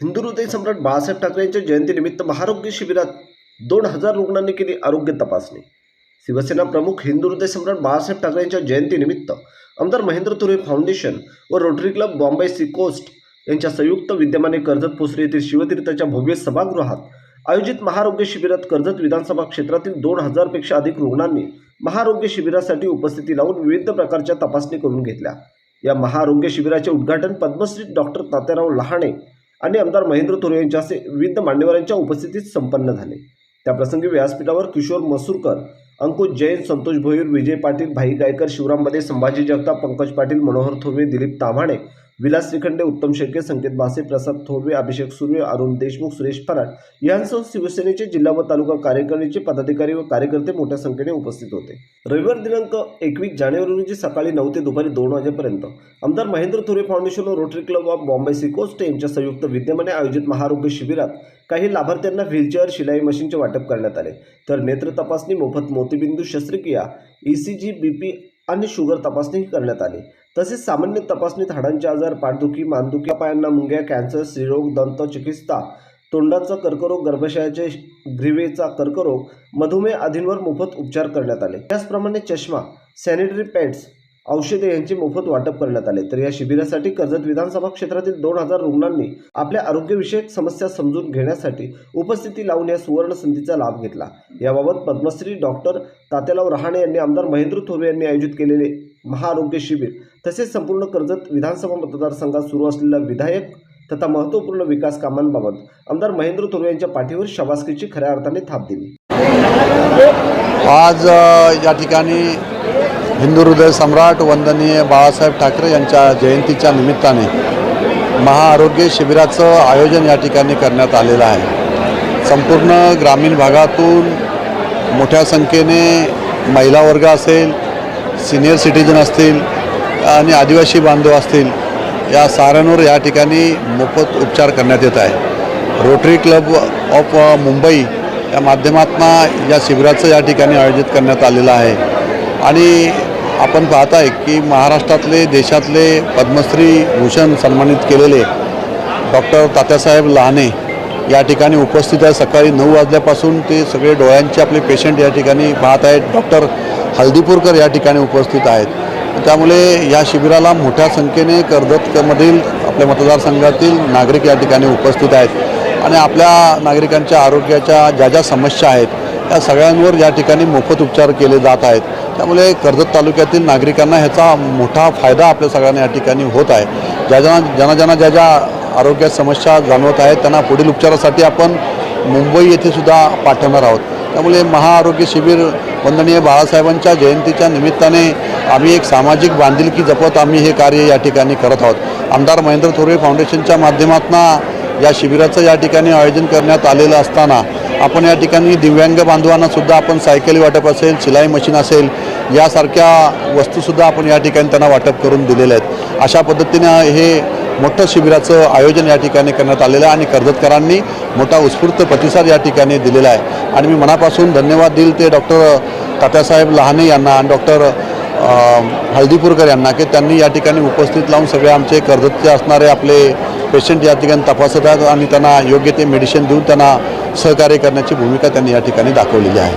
हिंदू हृदय सम्राट बाळासाहेब ठाकरे यांच्या जयंतीनिमित्त महारोग्य शिबिरात दोन हजार रुग्णांनी केली आरोग्य तपासणी. शिवसेना प्रमुख हिंदू हृदय सम्राट बाळासाहेब ठाकरे यांच्या जयंतीनिमित्त आमदार महेंद्र तुरे फाउंडेशन व Rotary club Bombay sea coast यांच्या संयुक्त विद्यमाने कर्जत पोसरी येथील शिवतीर्थाच्या भव्य सभागृहात आयोजित महारोग्य शिबिरात कर्जत विधानसभा क्षेत्रातील दोन हजारपेक्षा अधिक रुग्णांनी महारोग्य शिबिरासाठी उपस्थिती लावून विविध प्रकारच्या तपासणी करून घेतल्या. या महाआरोग्य शिबिराचे उद्घाटन पद्मश्री डॉक्टर तात्याराव लहाणे आणि आमदार महेंद्र थोरे यांच्या हस्ते विविध मान्यवरांच्या उपस्थितीत संपन्न झाले. त्याप्रसंगी व्यासपीठावर किशोर मसूरकर अंकुश जैन संतोष भोईर विजय पाटील भाई गायकर शिवराममध्ये संभाजी जगताप पंकज पाटील मनोहर थोरवे दिलीप ताम्हाणे विलास श्रीखंडे उत्तम शेळके संकेत बासे प्रसाद थोरवे अभिषेक सुर्वे अरुण देशमुख सुरेश फराट यांसह शिवसेनेचे जिल्हा व तालुका कार्यकारिणीचे पदाधिकारी व कार्यकर्ते मोठ्या संख्येने उपस्थित होते. रविवार दिनांक एकवीस जानेवारी रोजी सकाळी नऊ ते दुपारी दोन वाजेपर्यंत आमदार महेंद्र थोरे फाउंडेशन व Rotary club of Bombay sea coast यांच्या संयुक्त विद्यमाने आयोजित महारोग्य शिबिरात काही लाभार्थ्यांना व्हीलचेअर शिलाई मशीनचे वाटप करण्यात आले. तर नेत्र तपासणी मोफत मोतीबिंदू शस्त्रक्रिया E C G B P आणि शुगर तपासणीही करण्यात आली. तसेच सामान्य तपासणीत हाडांचे आजार पाठदुखी मानदुखी पायांना मुंग्या कॅन्सर स्त्रीरोग दंत चिकित्सा तोंडाचा कर्करोग गर्भाशयाचे ग्रीवेचा कर्करोग मधुमेह आदींवर मोफत उपचार करण्यात आले. त्याचप्रमाणे चष्मा सॅनिटरी पॅड्स औषधे यांचे मोफत वाटप करण्यात आले. तर या शिबिरासाठी कर्जत विधानसभा क्षेत्रातील दोन हजार रुग्णांनी आपल्या आरोग्यविषयक समस्या समजून घेण्यासाठी उपस्थिती लावून या सुवर्ण संधीचा लाभ घेतला. याबाबत पद्मश्री डॉक्टर तात्याराव रहाणे यांनी आमदार महेंद्र थोरे यांनी आयोजित केलेले महाआरोग्य शिबिर. तसेच संपूर्ण कर्जत विधानसभा मतदारसंघात सुरू असलेल्या विधायक तथा महत्त्वपूर्ण विकास कामांबाबत आमदार महेंद्र थोरवे यांच्या पाठीवर शबासकीची खऱ्या अर्थाने थाप दिली. आज या ठिकाणी हिंदू हृदय सम्राट वंदनीय बाळासाहेब ठाकरे यांच्या जयंतीच्या निमित्ताने महाआरोग्य शिबिराचं आयोजन या ठिकाणी करण्यात आलेलं आहे. संपूर्ण ग्रामीण भागातून मोठ्या संख्येने महिला वर्ग असेल सिनियर सिटीजन असतील आणि आदिवासी बांधव असतील या साऱ्यांवर या ठिकाणी मोफत उपचार करण्यात येत आहे. रोटरी क्लब ऑफ मुंबई या माध्यमातून या शिबिराचं या ठिकाणी आयोजित करण्यात आलेलं आहे. आणि आपण पाहत आहे की महाराष्ट्रातले देशातले पद्मश्री भूषण सन्मानित केलेले डॉक्टर तात्यासाहेब लहाने या ठिकाणी उपस्थित आहे. सकाळी नऊ वाजल्यापासून ते सगळे डोळ्यांचे आपले पेशंट या ठिकाणी पाहत आहेत. डॉक्टर हल्दीपूरकर या ठिकाणी उपस्थित आहेत. त्यामुळे या शिबिराला मोठ्या संख्येने कर्जतमधील आपल्या मतदारसंघातील नागरिक या ठिकाणी उपस्थित आहेत. आणि आपल्या नागरिकांच्या आरोग्याच्या ज्या ज्या समस्या आहेत त्या सगळ्यांवर या ठिकाणी मोफत उपचार केले जात आहेत. त्यामुळे कर्जत तालुक्यातील नागरिकांना ह्याचा मोठा फायदा आपल्या सगळ्यांना या ठिकाणी होत आहे. ज्या ज्या ज्यांना ज्यांना ज्या ज्या आरोग्या समस्या जाणवत आहेत त्यांना पुढील उपचारासाठी आपण मुंबई येथे सुद्धा पाठवणार आहोत. त्यामुळे महाआरोग्य शिबिर वंदनीय बाळासाहेबांच्या जयंतीच्या निमित्ताने आम्ही एक सामाजिक बांधिलकी जपत आम्ही हे कार्य या ठिकाणी करत आहोत. आमदार महेंद्र थोरवे फाउंडेशनच्या माध्यमातून या शिबिराचं या ठिकाणी आयोजन करण्यात आलेलं असताना आपण या ठिकाणी दिव्यांग बांधवांना सुद्धा आपण सायकली वाटप असेल शिलाई मशीन असेल यासारख्या वस्तूसुद्धा आपण या ठिकाणी त्यांना वाटप करून दिलेल्या आहेत. अशा पद्धतीनं हे मोठं शिबिराचं आयोजन या ठिकाणी करण्यात आलेलं आहे आणि कर्जतकरांनी मोठा उत्स्फूर्त प्रतिसाद या ठिकाणी दिलेला आहे. आणि मी मनापासून धन्यवाद देईल ते डॉक्टर तात्यासाहेब लहाने यांना आणि डॉक्टर हळदीपूरकर यांना की त्यांनी या ठिकाणी उपस्थित लावून सगळे आमचे कर्जतचे असणारे आपले पेशंट या ठिकाणी तपासत आहेत आणि त्यांना योग्य ते मेडिसिन देऊन त्यांना सहकार्य करण्याची भूमिका त्यांनी या ठिकाणी दाखवलेली आहे.